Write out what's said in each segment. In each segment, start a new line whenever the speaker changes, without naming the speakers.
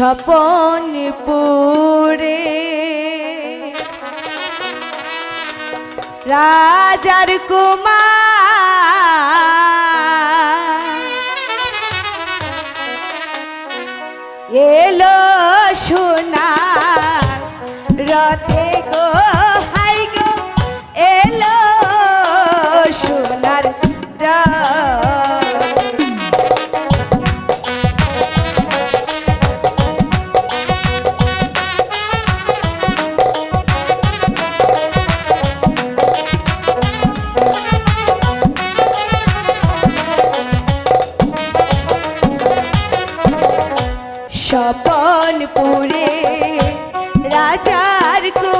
স্বপন পুরে রাজার কুমার। এলো সোনা রথে গো পুরে রাজার কো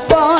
pão.